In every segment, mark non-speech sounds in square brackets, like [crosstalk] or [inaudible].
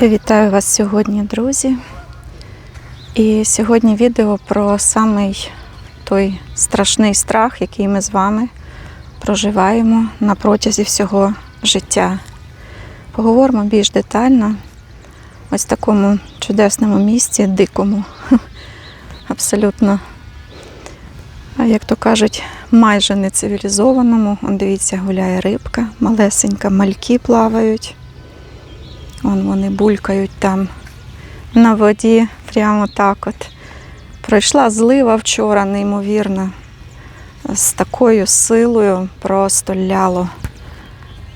Я вітаю вас сьогодні, друзі. І сьогодні відео про самий той страшний страх, який ми з вами проживаємо на протязі всього життя. Поговоримо більш детально ось в такому чудесному місці, дикому, [laughs] абсолютно, як то кажуть, майже не цивілізованому. Он дивіться, гуляє рибка, малесенька, мальки плавають. Вон вони булькають там на воді, прямо так от. Пройшла злива вчора, неймовірно, з такою силою просто ляло.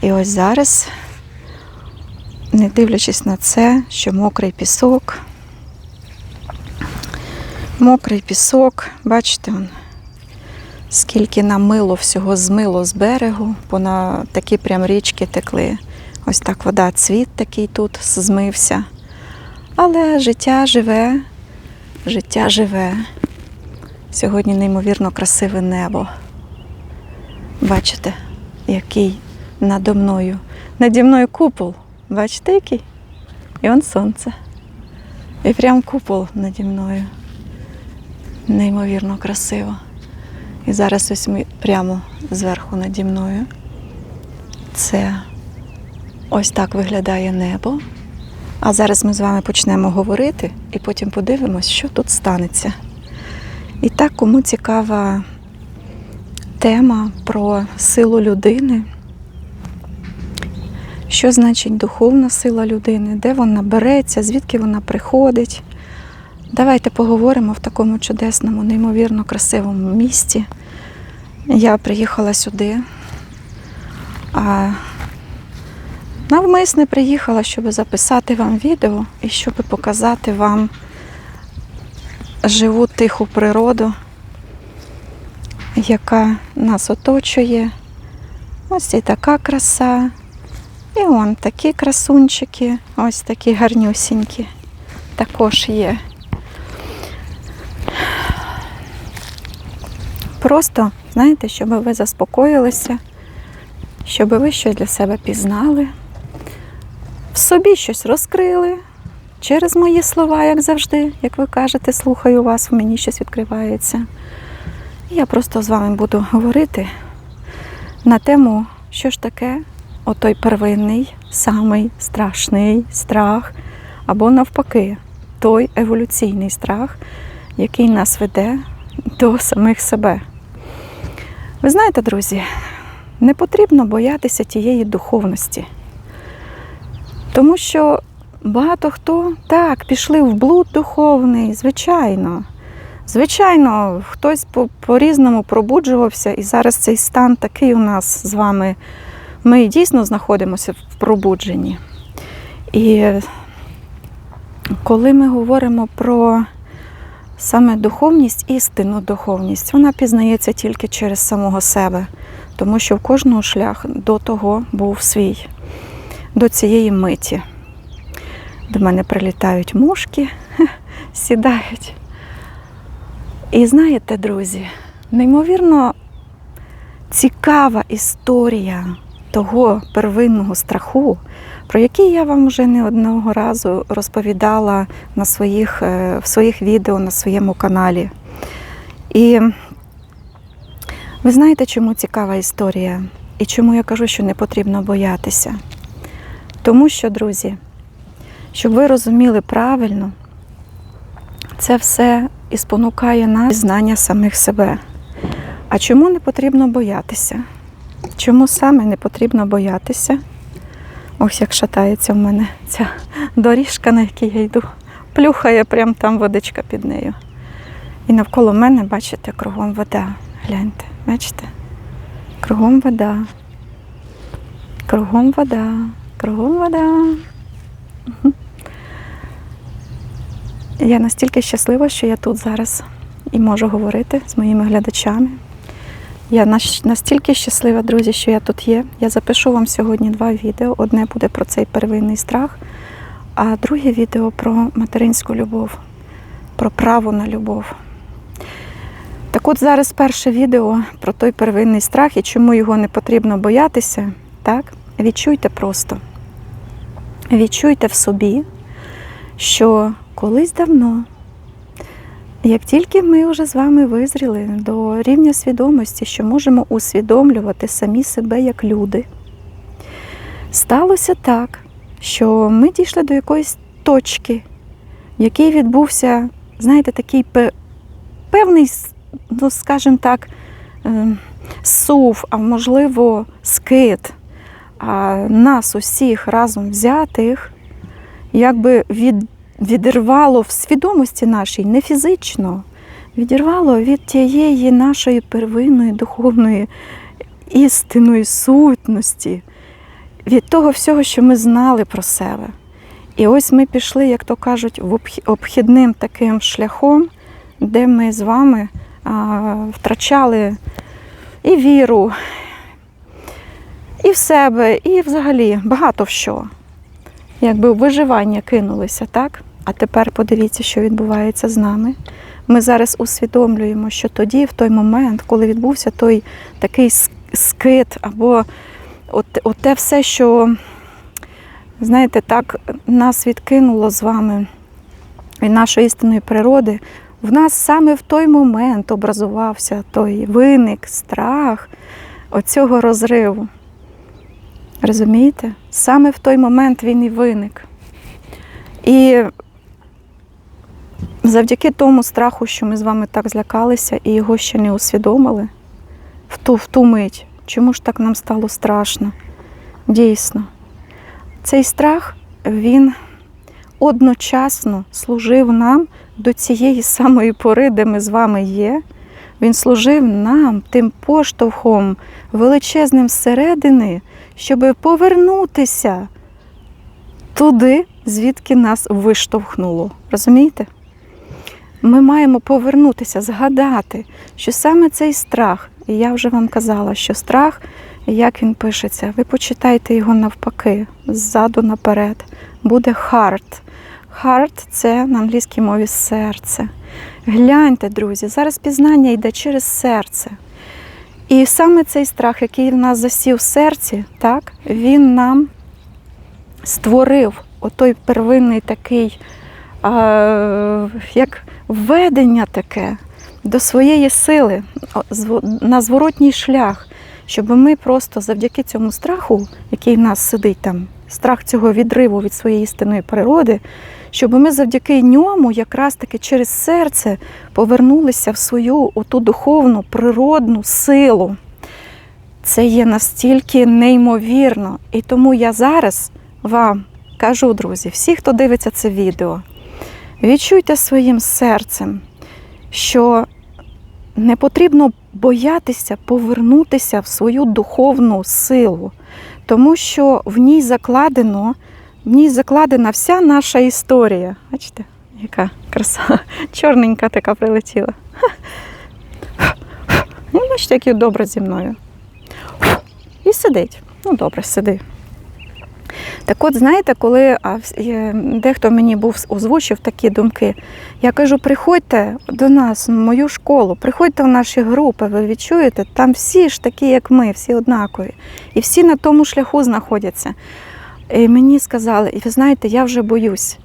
І ось зараз, не дивлячись на це, що мокрий пісок, мокрий пісок, бачите, он, скільки намило всього змило з берегу, бо на такі прям річки текли. Ось так вода, цвіт такий тут змився. Але життя живе, життя живе. Сьогодні неймовірно красиве небо. Бачите, який надо мною. Наді мною купол. Бачите, який? І он сонце. І прям купол наді мною. Неймовірно красиво. І зараз ось ми прямо зверху наді мною. Це Ось так виглядає небо. А зараз ми з вами почнемо говорити і потім подивимось, що тут станеться. І так, кому цікава тема про силу людини, що значить духовна сила людини, де вона береться, звідки вона приходить. Давайте поговоримо в такому чудесному, неймовірно красивому місті. Я приїхала сюди. А Навмисне приїхала, щоб записати вам відео і щоб показати вам живу тиху природу, яка нас оточує. Ось і така краса. І вон такі красунчики, ось такі гарнюсінькі також є. Просто, знаєте, щоб ви заспокоїлися, щоб ви щось для себе пізнали собі щось розкрили через мої слова, як завжди, як ви кажете, слухаю вас, в мені щось відкривається. І я просто з вами буду говорити на тему, що ж таке отой первинний, самий страшний страх, або навпаки, той еволюційний страх, який нас веде до самих себе. Ви знаєте, друзі, не потрібно боятися тієї духовності. Тому що багато хто так пішли в блуд духовний, звичайно. Звичайно, хтось по- по-різному пробуджувався, і зараз цей стан такий у нас з вами. Ми дійсно знаходимося в пробудженні. І коли ми говоримо про саме духовність, істинну духовність, вона пізнається тільки через самого себе, тому що в кожного шлях до того був свій до цієї миті. До мене прилітають мушки, [laughs] сідають. І знаєте, друзі, неймовірно цікава історія того первинного страху, про який я вам вже не одного разу розповідала на своїх, е, в своїх відео на своєму каналі. І ви знаєте, чому цікава історія? І чому я кажу, що не потрібно боятися? Тому що, друзі, щоб ви розуміли правильно, це все і спонукає нас знання самих себе. А чому не потрібно боятися? Чому саме не потрібно боятися? Ось як шатається в мене ця доріжка, на якій я йду, плюхає прямо там водичка під нею. І навколо мене, бачите, кругом вода. Гляньте, бачите? Кругом вода. Кругом вода. Кругом вода. Я настільки щаслива, що я тут зараз і можу говорити з моїми глядачами. Я настільки щаслива, друзі, що я тут є. Я запишу вам сьогодні два відео. Одне буде про цей первинний страх, а друге відео про материнську любов, про право на любов. Так от зараз перше відео про той первинний страх і чому його не потрібно боятися. Так? Відчуйте просто. Відчуйте в собі, що колись давно, як тільки ми вже з вами визріли до рівня свідомості, що можемо усвідомлювати самі себе як люди, сталося так, що ми дійшли до якоїсь точки, в якій відбувся, знаєте, такий певний, ну, скажімо так, ем, сув, а можливо, скид. А нас усіх разом взятих, якби від, відірвало в свідомості нашій, не фізично, відірвало від тієї нашої первинної духовної істинної сутності, від того всього, що ми знали про себе. І ось ми пішли, як то кажуть, в обхідним таким шляхом, де ми з вами а, втрачали і віру, і в себе, і взагалі багато в що. Якби виживання кинулися, так? А тепер подивіться, що відбувається з нами. Ми зараз усвідомлюємо, що тоді, в той момент, коли відбувся той такий скит, або от, от те все, що, знаєте, так нас відкинуло з вами від нашої істинної природи, в нас саме в той момент образувався той виник, страх оцього розриву. Розумієте? Саме в той момент він і виник. І завдяки тому страху, що ми з вами так злякалися і його ще не усвідомили в ту, в ту мить, чому ж так нам стало страшно? Дійсно, цей страх, він одночасно служив нам до цієї самої пори, де ми з вами є. Він служив нам тим поштовхом величезним зсередини, щоб повернутися туди, звідки нас виштовхнуло. Розумієте? Ми маємо повернутися, згадати, що саме цей страх, і я вже вам казала, що страх, як він пишеться, ви почитайте його навпаки, ззаду наперед, буде heart. Heart – це на англійській мові серце. Гляньте, друзі, зараз пізнання йде через серце. І саме цей страх, який в нас засів в серці, так, він нам створив отой первинний такий, а, як введення таке до своєї сили на зворотній шлях, щоб ми просто завдяки цьому страху, який в нас сидить там, страх цього відриву від своєї істинної природи, щоб ми завдяки ньому, якраз таки через серце, повернулися в свою оту духовну природну силу. Це є настільки неймовірно. І тому я зараз вам кажу, друзі, всі, хто дивиться це відео, відчуйте своїм серцем, що не потрібно боятися повернутися в свою духовну силу, тому що в ній закладено, в ній закладена вся наша історія. Бачите, яка краса, чорненька така прилетіла. Ну, бачите, як добре зі мною. І сидить. Ну, добре, сиди. Так от, знаєте, коли дехто мені був озвучив такі думки, я кажу: приходьте до нас, в мою школу, приходьте в наші групи, ви відчуєте, там всі ж такі, як ми, всі однакові. І всі на тому шляху знаходяться. І мені сказали, і ви знаєте, я вже боюсь.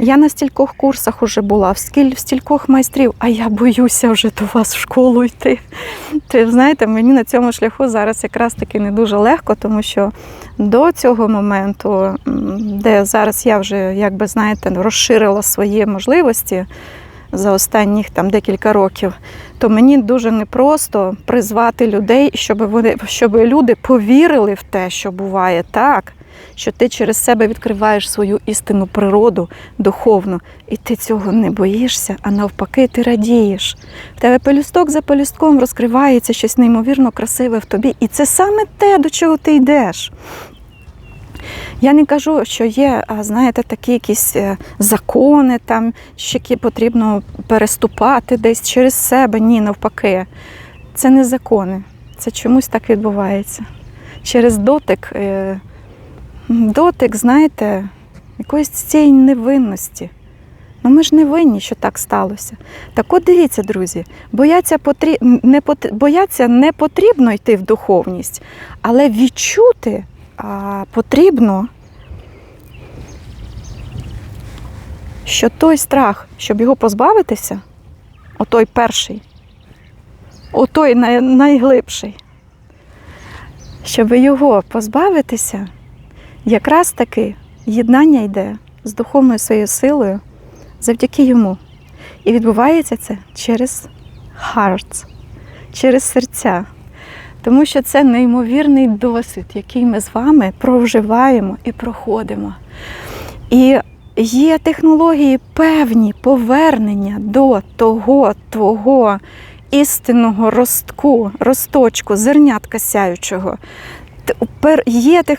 Я на стількох курсах уже була, в стількох майстрів, а я боюся вже до вас в школу йти. То, знаєте, мені на цьому шляху зараз якраз таки не дуже легко, тому що до цього моменту, де зараз я вже, як би знаєте, розширила свої можливості за останніх там декілька років, то мені дуже непросто призвати людей, щоб вони щоб люди повірили в те, що буває так. Що ти через себе відкриваєш свою істинну природу духовну, і ти цього не боїшся, а навпаки, ти радієш. В тебе пелюсток за пелюстком розкривається щось неймовірно красиве в тобі, і це саме те, до чого ти йдеш. Я не кажу, що є, знаєте, такі якісь е, закони, там, які потрібно переступати десь через себе. Ні, навпаки. Це не закони. Це чомусь так відбувається. Через дотик, е, дотик, знаєте, якоїсь цієї невинності. Ну ми ж не винні, що так сталося. Так от дивіться, друзі, бояться, потрі... не, пот... бояться не потрібно йти в духовність, але відчути а, потрібно що той страх, щоб його позбавитися, отой перший, отой най- найглибший, щоб його позбавитися, якраз таки єднання йде з духовною своєю силою завдяки йому. І відбувається це через hearts, через серця. Тому що це неймовірний досвід, який ми з вами проживаємо і проходимо. І є технології певні повернення до того твого істинного ростку, росточку, зернятка сяючого. Є технології.